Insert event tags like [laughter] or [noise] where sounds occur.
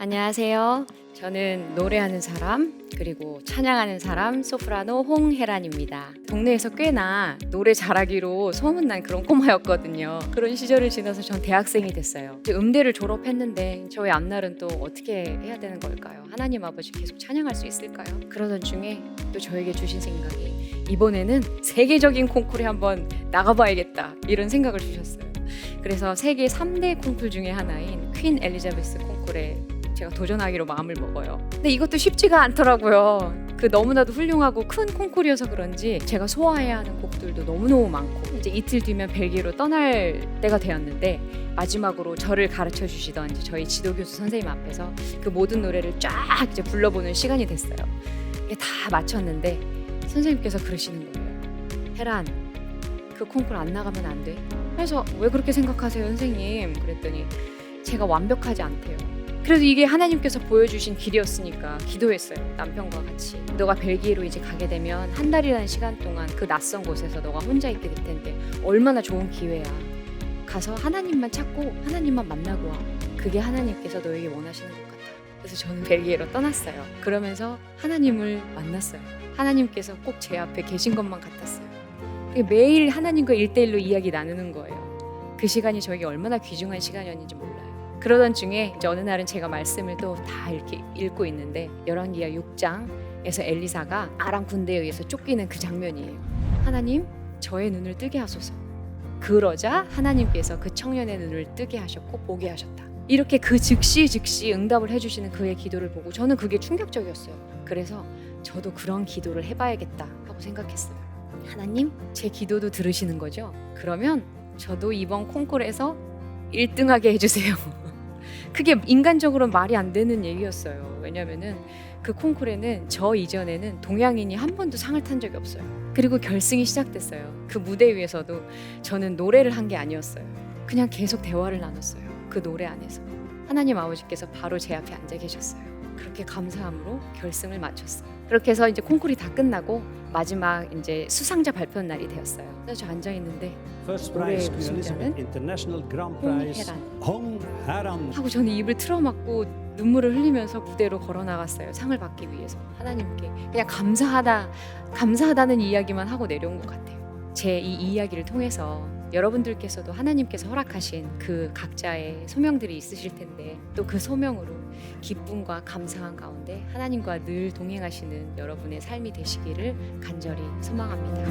안녕하세요. 저는 노래하는 사람 그리고 찬양하는 사람 소프라노 홍혜란입니다. 동네에서 꽤나 노래 잘하기로 소문난 그런 꼬마였거든요. 그런 시절을 지나서 전 대학생이 됐어요. 음대를 졸업했는데 저의 앞날은 또 어떻게 해야 되는 걸까요? 하나님 아버지 계속 찬양할 수 있을까요? 그러던 중에 또 저에게 주신 생각이 이번에는 세계적인 콩쿠르에 한번 나가봐야겠다 이런 생각을 주셨어요. 그래서 세계 3대 콩쿨 중에 하나인 퀸 엘리자베스 콩쿨에 제가 도전하기로 마음을 먹어요. 근데 이것도 쉽지가 않더라고요. 그 너무나도 훌륭하고 큰 콩쿨이어서 그런지 제가 소화해야 하는 곡들도 너무너무 많고 이제 이틀 뒤면 벨기에로 떠날 때가 되었는데 마지막으로 저를 가르쳐 주시던 저희 지도 교수 선생님 앞에서 그 모든 노래를 쫙 이제 불러보는 시간이 됐어요. 이게 다 마쳤는데 선생님께서 그러시는 거예요. 혜란, 그 콩쿨 안 나가면 안 돼. 그래서 왜 그렇게 생각하세요, 선생님? 그랬더니 제가 완벽하지 않대요. 그래도 이게 하나님께서 보여주신 길이었으니까 기도했어요. 남편과 같이. 너가 벨기에로 이제 가게 되면 한 달이라는 시간 동안 그 낯선 곳에서 너가 혼자 있게 될 텐데 얼마나 좋은 기회야. 가서 하나님만 찾고 하나님만 만나고 와. 그게 하나님께서 너에게 원하시는 것 같아. 그래서 저는 벨기에로 떠났어요. 그러면서 하나님을 만났어요. 하나님께서 꼭 제 앞에 계신 것만 같았어요. 매일 하나님과 일대일로 이야기 나누는 거예요. 그 시간이 저에게 얼마나 귀중한 시간이었는지 몰라요. 그러던 중에 이제 어느 날은 제가 말씀을 또 다 이렇게 읽고 있는데 열왕기하 6장에서 엘리사가 아람 군대에 의해서 쫓기는 그 장면이에요. 하나님, 저의 눈을 뜨게 하소서. 그러자 하나님께서 그 청년의 눈을 뜨게 하셨고 보게 하셨다. 이렇게 그 즉시 즉시 응답을 해주시는 그의 기도를 보고 저는 그게 충격적이었어요. 그래서 저도 그런 기도를 해봐야겠다 하고 생각했어요. 하나님, 제 기도도 들으시는 거죠? 그러면 저도 이번 콩쿠르에서 1등하게 해주세요. [laughs] 그게 인간적으로 말이 안 되는 얘기였어요. 왜냐면은 그 콩쿠르에는 저 이전에는 동양인이 한 번도 상을 탄 적이 없어요. 그리고 결승이 시작됐어요. 그 무대 위에서도 저는 노래를 한 게 아니었어요. 그냥 계속 대화를 나눴어요. 그 노래 안에서. 하나님 아버지께서 바로 제 앞에 앉아 계셨어요. 그렇게 감사함으로 결승을 마쳤어요. 그렇게 해서 이제 콩쿠르이 다 끝나고 마지막 이제 수상자 발표 날이 되었어요. 그래서 저 앉아 있는데 올해의 우승자는. 홍혜란 하고 저는 입을 틀어막고 눈물을 흘리면서 무대로 걸어 나갔어요. 상을 받기 위해서 하나님께 그냥 감사하다 감사하다는 이야기만 하고 내려온 것 같아요. 제 이 이야기를 통해서 여러분들께서도 하나님께서 허락하신 그 각자의 소명들이 있으실 텐데 또 그 소명으로 기쁨과 감사한 가운데 하나님과 늘 동행하시는 여러분의 삶이 되시기를 간절히 소망합니다.